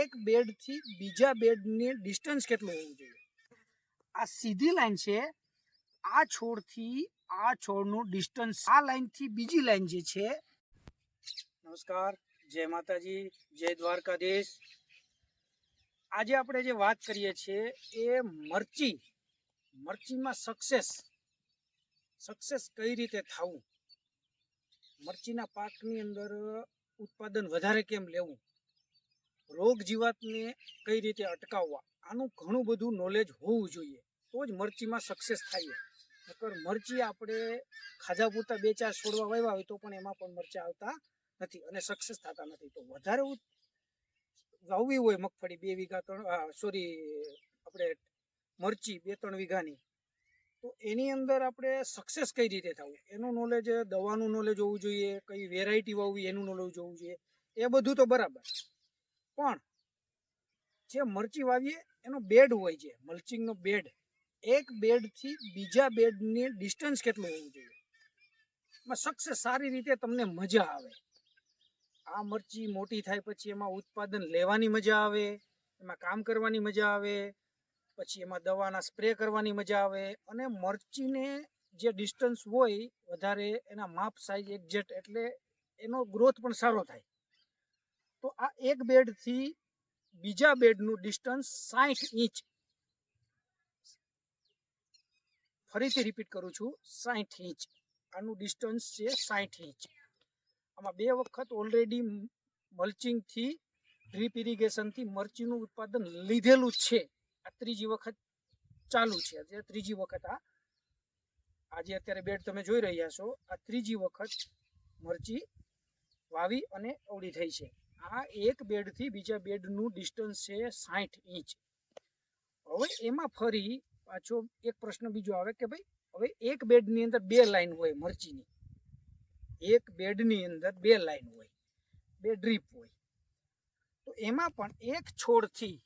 એક બેડથી બીજા બેડની ડિસ્ટન્સ કેટલું હોવું જોઈએ? આ સીધી લાઈન છે. આ છોડથી આ છોડનું ડિસ્ટન્સ, આ લાઈનથી બીજી લાઈન જે છે. નમસ્કાર. જય માતાજી. જય દ્વારકાધીશ. આજે આપણે જે વાત કરીએ છીએ એ મરચી, મરચીમાં સક્સેસ સક્સેસ કઈ રીતે થવું? મરચીના પાકની અંદર ઉત્પાદન વધારે કેમ લેવું? રોગ જીવાતને કઈ રીતે અટકાવવા? આનું ઘણું બધું નોલેજ હોવું જોઈએ. તો જ મરચીમાં સક્સેસ થાય. નકર મરચી આપણે ખાધા પૂરતા બે ચાર છોડવા વાવ્યા હોય તો પણ એમાં પણ મરચા આવતા નથી અને સક્સેસ થતા નથી. તો વધારે વાવવી હોય મગફળી બે વીઘા ત્રણ સોરી આપણે મરચી બે ત્રણ વીઘાની, તો એની અંદર આપણે સક્સેસ કઈ રીતે થવું? એનું નોલેજ દવાનું નોલેજ હોવું જોઈએ, કઈ વેરાયટી વાવવી એનું નોલેજ હોવું જોઈએ. એ બધું તો બરાબર. પણ જે મરચી વાવીએ, એનો બેડ હોય છે, મલ્ચિંગનો બેડ. એક બેડથી બીજા બેડની ડિસ્ટન્સ કેટલું હોવું જોઈએ? એમાં સક્સેસ સારી રીતે તમને મજા આવે. આ મરચી મોટી થાય પછી એમાં ઉત્પાદન લેવાની મજા આવે, એમાં કામ કરવાની મજા આવે, પછી એમાં દવાના સ્પ્રે કરવાની મજા આવે અને મરચીને જે ડિસ્ટન્સ હોય વધારે, એના માપ સાઈઝ એક્ઝેક્ટ એટલે એનો ગ્રોથ પણ સારો થાય. તો આ એક બેડથી બીજા બેડનું ડિસ્ટન્સ સાઠ ઇંચ. ફરીથી રિપીટ કરું છું સાઠ ઇંચ. આનું ડિસ્ટન્સ છે સાઠ ઇંચ. આમાં બે વખત ઓલરેડી મલ્ચિંગથી ડ્રીપ ઇરિગેશનથી મરચીનું ઉત્પાદન લીધેલું છે. આ ત્રીજી વખત ચાલુ છે. જે ત્રીજી વખત આ. આજે અત્યારે બેડ તમે જોઈ રહ્યા છો. આ ત્રીજી વખત મરચી વાવી અને અવળી થઈ છે. આ એક બેડથી બીજા બેડનું ડિસ્ટન્સ છે સાઠ ઇંચ. હવે એમાં ફરી પાછો એક પ્રશ્ન બીજો આવે કે ભાઈ, હવે એક બેડની અંદર બે લાઈન હોય મરચીની. એક બેડની અંદર બે લાઈન હોય, બે ડ્રીપ હોય. તો એમાં પણ એક છોડથી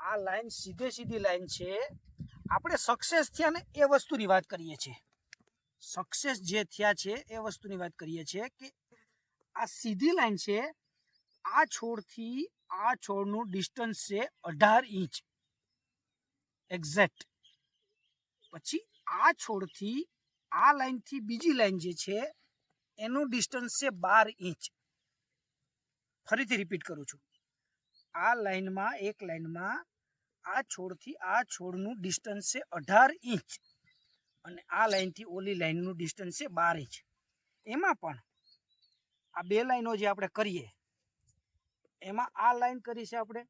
આ લાઈન સીધે સીધી લાઈન છે. આપણે સક્સેસ થયા ને એ વસ્તુની વાત કરીએ છીએ. સક્સેસ જે થયા છે એ વસ્તુની વાત કરીએ છીએ કે આ સીધી લાઈન છે આ છોડથી આ છોડનું ડિસ્ટન્સ છે અઢાર ઇંચ. એક્ઝેક્ટ પછી આ છોડથી આ લાઈનથી બીજી લાઈન જે છે, એનું ડિસ્ટન્સ છે બાર ઇંચ. ફરીથી રિપીટ કરું છું. આ લાઈનમાં એક લાઈનમાં આ છોડથી આ છોડનું ડિસ્ટન્સ છે અઢાર ઇંચ અને આ લાઈનથી ઓલી લાઈનનું ડિસ્ટન્સ છે બાર ઇંચ. એમાં પણ આ બે લાઈનો જે આપણે કરીએ એમાં આ લાઈન કરી છે આપણે.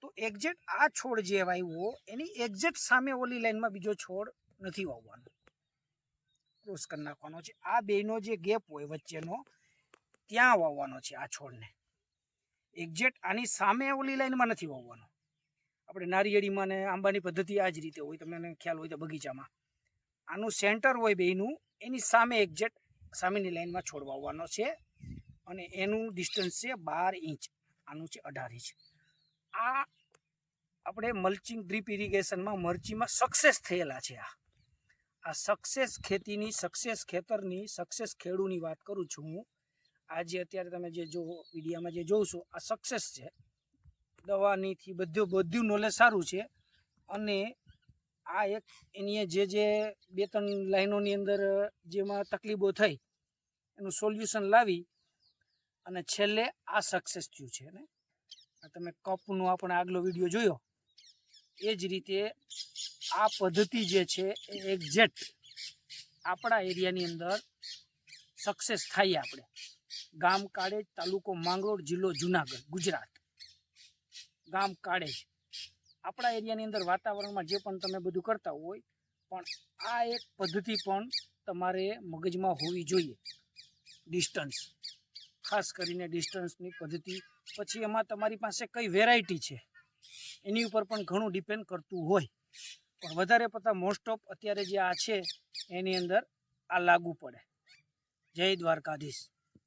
તો એક્ઝેક્ટ આ છોડ જે વાવ્યો એની એક્ઝેક્ટ સામે ઓલી લાઈનમાં બીજો છોડ નથી વાવવાનો. ક્રોસ કરી નાખવાનો છે. આ બેનો જે ગેપ હોય વચ્ચેનો, ત્યાં વાવવાનો છે આ છોડને. એક્ઝેક્ટ આની સામે ઓલી લાઈનમાં નથી વાવવાનો. આપણે નારિયેળીમાં ને આંબાની પદ્ધતિ આ જ રીતે હોય, તમને ખ્યાલ હોય તો બગીચામાં. આનું સેન્ટર હોય બેનું એની સામે એક્ઝેક્ટ સામેની લાઈનમાં છોડ વાવવાનો છે. અને એનું ડિસ્ટન્સ છે બાર ઇંચ. આનું છે અઢાર ઇંચ. આ આપણે મલ્ચિંગ ડ્રીપ ઇરિગેશનમાં મરચીમાં સક્સેસ થયેલા છે આ. આ સક્સેસ ખેતીની સક્સેસ ખેતરની સક્સેસ ખેડૂની વાત કરું છું હું. આજે અત્યારે તમે જે જો મીડિયામાં જે જોશો આ સક્સેસ છે. દવાનીથી બધું બધું નોલેજ સારું છે. અને આ એક એની જે જે બે ત્રણ લાઈનોની અંદર જેમાં તકલીફો થઈ, એનું સોલ્યુશન લાવી અને છેલ્લે આ સક્સેસ થયું છે, ને? તમે કપનો આપણે આગલો વીડિયો જોયો? એ જ રીતે આ પદ્ધતિ જે છે એ એક્ઝેક્ટ આપણા એરિયાની અંદર સક્સેસ થાય આપણે. ગામ કાળેજ, તાલુકો માંગરોળ, જિલ્લો જુનાગઢ, ગુજરાત. ગામ કાળેજ. આપણા એરિયાની અંદર વાતાવરણમાં જે પણ તમે બધું કરતા હોય, પણ આ એક પદ્ધતિ પણ તમારે મગજમાં હોવી જોઈએ. ડિસ્ટન્સ ખાસ કરીને ડિસ્ટન્સની પદ્ધતિ. પછી એમાં તમારી પાસે કઈ વેરાયટી છે? એની ઉપર પણ ઘણું ડિપેન્ડ કરતું હોય. પણ વધારે પડતા મોસ્ટ ઓફ અત્યારે જે આ છે, એની અંદર આ લાગુ પડે. જય દ્વારકાધીશ.